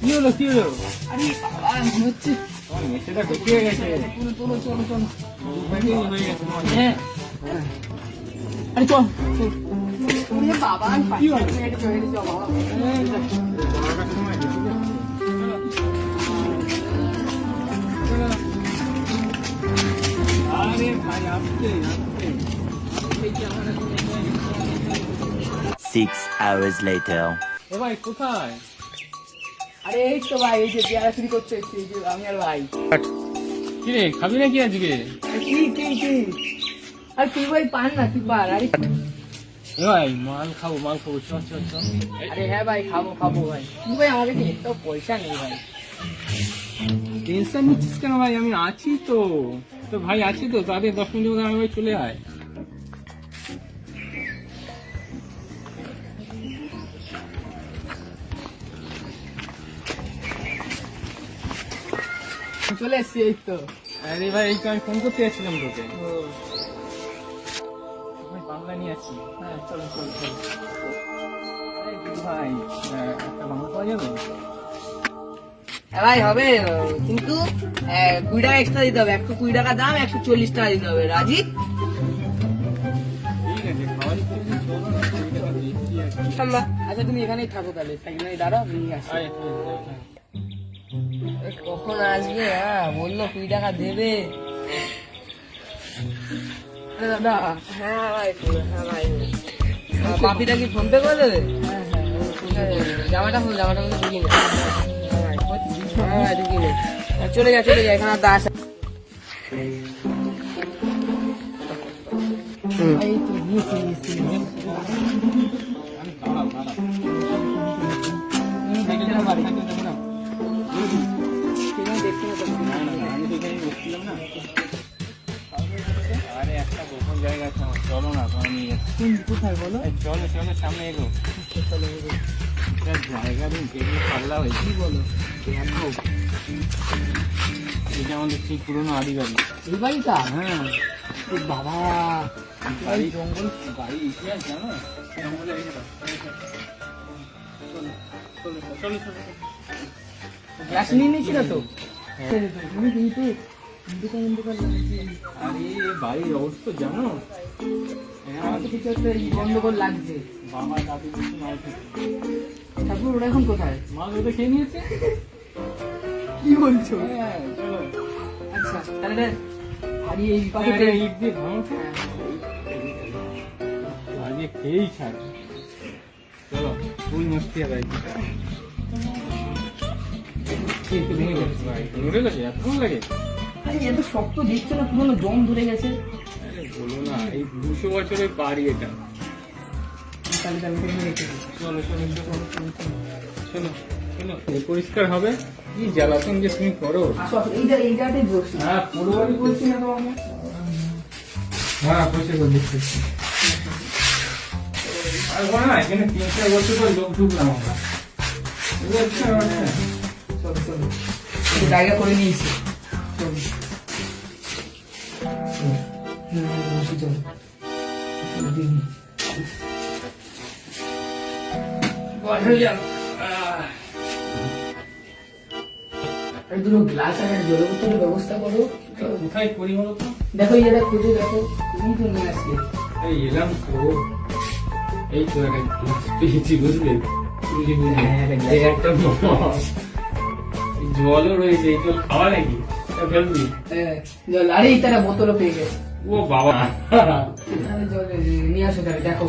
কি হলো কি হলো আরে বাবা মনে হচ্ছে তোমার মেসেটা ঢুকিয়ে গেছে চলো চলো চলো চলো দুপাশে হয়ে গেছে তোমার। হ্যাঁ আরে চল চল ওরে বাবা কি হলো? হেঁটে চল হেঁটে চল বাবা বারোটার সময় ঢুকে যাবে। চলো। আরে ভাই আসছে আসছে Six hours later. এ ভাই কোথায়? আরে এই তো ভাই এই যে পেয়ারা চুরি করতে এসেছি এই যে আমি আর ভাই। কি রে খাবি নাকি আজকে? কি কি কি? আর তুই ভাই পান না তুই পার আরে। এ ভাই মাল খাব মাল খাব চল চল চল। আরে হ্যাঁ ভাই খাব খাব ভাই। তুই ভাই আমাদের কাছে তো পয়সা নেই ভাই। টেনশন নিচ্ছিস কেন ভাই? আমি আছি তো। তো ভাই আছি তো তাদের দশ মিনিট মধ্যে আমি ভাই চলে আয়। চলে এসছি এই তো। আরে ভাই এই তো আমি ফোন করতে যাচ্ছিলাম তোকে। ভাই বাংলা নিয়ে আসছি। হ্যাঁ চলো চলো চলো। ভাই একটা বাংলা পাওয়া যাবে? ভাই হবে। কিন্তু কুড়ি টাকা এক্সট্রা দিতে হবে। একশো কুড়ি টাকা দাম একশো চল্লিশ টাকা দিতে হবে। রাজি? আচ্ছা তুমি এখানেই থাকো তাহলে। সাইকেলে দাঁড়াও নিয়ে আসি কখন আসবে? হ্যাঁ বলল কুড়ি টাকা দেবে। দাদা হ্যাঁ ভাই হ্যাঁ ভাই আহ, কি ফোন পে করে দেবে? হ্যাঁ হ্যাঁ জামাটা ফুল জামাটা ফুল ঢুকিয়ে নে হ্যাঁ ভাই, হ্যাঁ ভাই ঢুকিয়ে চলে যা চলে যা এখানে আর দাস এই তো নিয়েছি নিয়েছি চলো না তোমায় নিয়ে কোথায় বলো চলো চলো সামনে এগো চলো এটা জায়গা দিন যেগুলো পাল্লা হয়েছে কি বলো এটা আমাদের সেই পুরোনো আদি বাড়ি এই হ্যাঁ বাবা বাড়ি জঙ্গল বাড়ি ইতিহাস জানো জঙ্গলে চলো নিয়ে নিয়েছিল তো তুমি কিন্তু আরে বাড়ির অবস্থা জানো? তো কিছু একটা কিছু মাল ঠাকুর ওরা এখন কোথায় মাল ওদের খেয়ে নিয়েছে কি বলছো আচ্ছা তাহলে আর দিয়ে খেয়েই ছাড় চলো ফুল মস্তি হবে একটু ভেঙে গেছে ভাই লাগে আরে এত শক্ত দিচ্ছে না পুরোনো জম ধরে গেছে। আরে বলো না এই দুশো বছরের বাড়ি এটা তাহলে তাহলে রেখে চলো চলো চলো চলো চলো পরিষ্কার হবে কি জ্বালাতন যে তুমি করো হ্যাঁ পুরো বাড়ি বলছি না তোমাকে হ্যাঁ পরিষ্কার করে দিচ্ছি আর বলো না এখানে তিন চার বছর পর লোক ঢুকলাম আমরা। চলো চলো। জায়গা করে নিয়েছি। চলো। বসি চলো দুটো গ্লাস আর একটা ব্যবস্থা করো। কোথায় করি বলো দেখো জায়গা খুঁজে দেখো। তুমি তো নিয়ে আসলে এই এলাম তো। এই তো একটা গ্লাস পেয়েছি বুঝলে? বুঝলি বুঝলি হ্যাঁ, একটা জলও রয়েছে এই জল খাওয়া নাকি? ফেলবি? হ্যাঁ, জল। আরে তারা বোতলও পেয়ে গেছে। ও বাবা। জল নিয়ে আসো তাহলে দেখো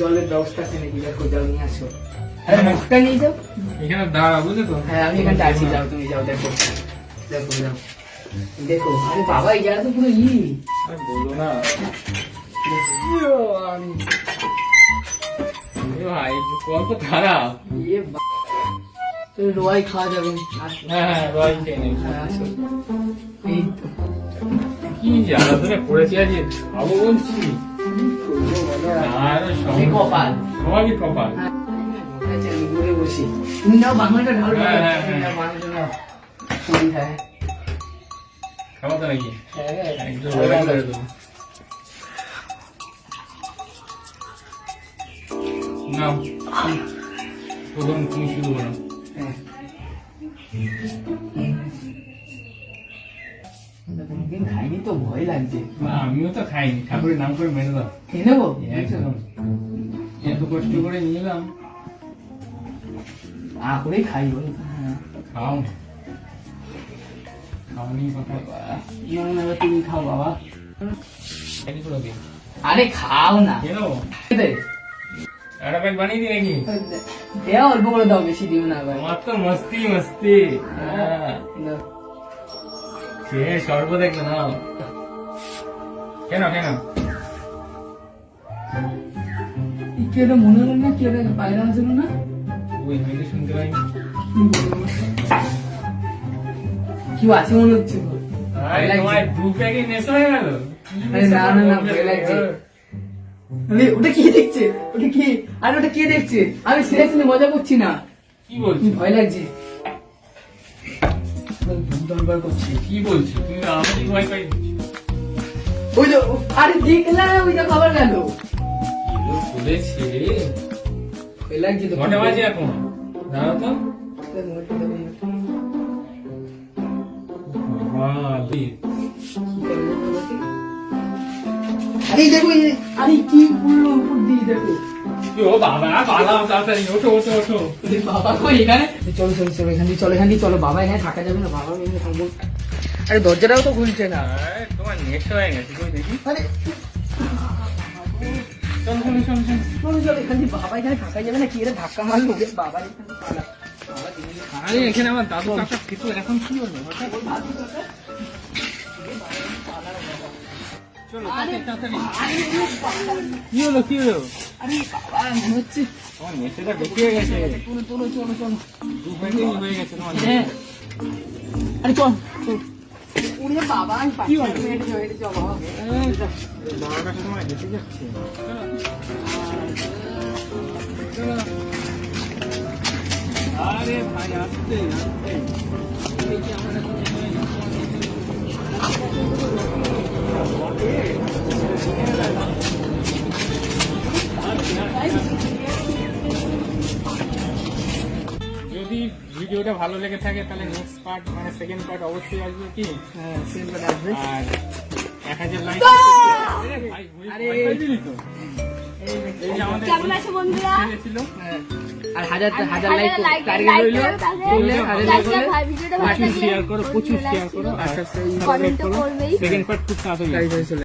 জলের ব্যবস্থা আছে নাকি? দেখো জল নিয়ে আসো। এখানে দাঁড়া বুঝলে তো? হ্যাঁ আমি এখানটা আছি যাও তুমি যাও দেখো। দেখো যাও। দেখো আরে বাবা এই জায়গা তো পুরো ই। বলো না। ভাই কত খারাপ। ইয়ে রোয়াই খাওয়া যাবে। হ্যাঁ হ্যাঁ রয় খেয়ে নেই হ্যাঁ, এই তো। কি জ্বালা ধরে পড়েছে আজ খাব বলছি। কপাল। সবারই কপাল। হ্যাঁ, আচ্ছা বসি। বাংলাটা ঢাল হ্যাঁ, হ্যাঁ, খাব তো নাকি? একদম করে দেবো। নাও। প্রথম তুমি শুরু করো। খাইনি তো? ভয় লাগছে। আমিও তো খাইনি। ঠাকুরের নাম করে মেনে দাও। খেয়ে নেব? একদম এত কষ্ট করে নিলাম। আ করেই খাই বলো। হ্যাঁ খাও খাওনি না না তুমি খাও বাবা। আরে খাও না। কেন দে একটা প্যাক বানিয়ে দিই নাকি? দেয়া অল্প করে দাও বেশি দিও না ভাই। তো মস্তি মস্তি। হ্যাঁ সে সর্ব দেখবে না কেন কেন? কি ওটা মনে হলো না? কি ওটা পায়রা ছিল না ওই মেয়েকে শুনতে পাইনি। কি আছে মনে হচ্ছে? আরে তোমার দু প্যাকে নেশা হয়ে গেল? না, না, না, ভয় লাগছে। ওটা কি দেখছে? ওটা কি? আরে ওটা কে দেখছে? আমি সিরিয়াসলি মজা করছি না। কি বলছো? ভয় লাগছে। করছি কি বলছো? তুমি আমাকে ভয় পাই। ওই তো আরে দেখলাম ওই তো খাবার গেল। বলেছে। ভয় লাগছে তো বাজে এখন। দাঁড়াও তো। বাবা। আরে দেখো আরে কি করল উপর দিয়ে দেখো। ও বাবা তাড়াতাড়ি ওঠো ওঠো ওঠো। বাবা কই এখানে? চলো চলো চলো এখান দিয়ে চলো এখান দিয়ে চলো বাবা এখানে থাকা যাবে না বাবা এখানে থাকব। আরে দরজাটাও তো খুলছে না। তোমার নেশা হয়ে গেছে কই দেখি? আরে চল চল চল চল চলো এখান দিয়ে বাবা এখানে থাকা যাবে না কি এটা ধাক্কা মারলো বাবা এখান পালা আরে এখানে আমার দাদু কাকা খেত এখন কি হলো? কি হলো কি হলো? আরে বাবা হচ্ছে তোমার নেশাটা ঢুকিয়ে গেছে। চলো চলো। চলো চলো হয়ে গেছে তোমার হ্যাঁ। আরে চল। চল। বাবা আমি পাচ্ছি না, তুমি হেঁটে বাবা। যাচ্ছে। আরে ভাই আসতে আসতে। যদি ভিডিওটা ভালো লেগে থাকে তাহলে নেক্সট পার্ট মানে সেকেন্ড পার্ট অবশ্যই আসবে কি হ্যাঁ, আসবে। আর এক হাজার লাইক আরে। এই আমাদের কেমন আছো বন্ধুরা ছেলে ছিল হ্যাঁ। আর হাজার হাজার হাজার লাইক টার্গেট রইল। করলে হাজার লাইক ভালো প্রচুর লাগলে শেয়ার করো প্রচুর শেয়ার করো আর কমেন্ট করো। সেকেন্ড পার্ট খুব তাড়াতাড়ি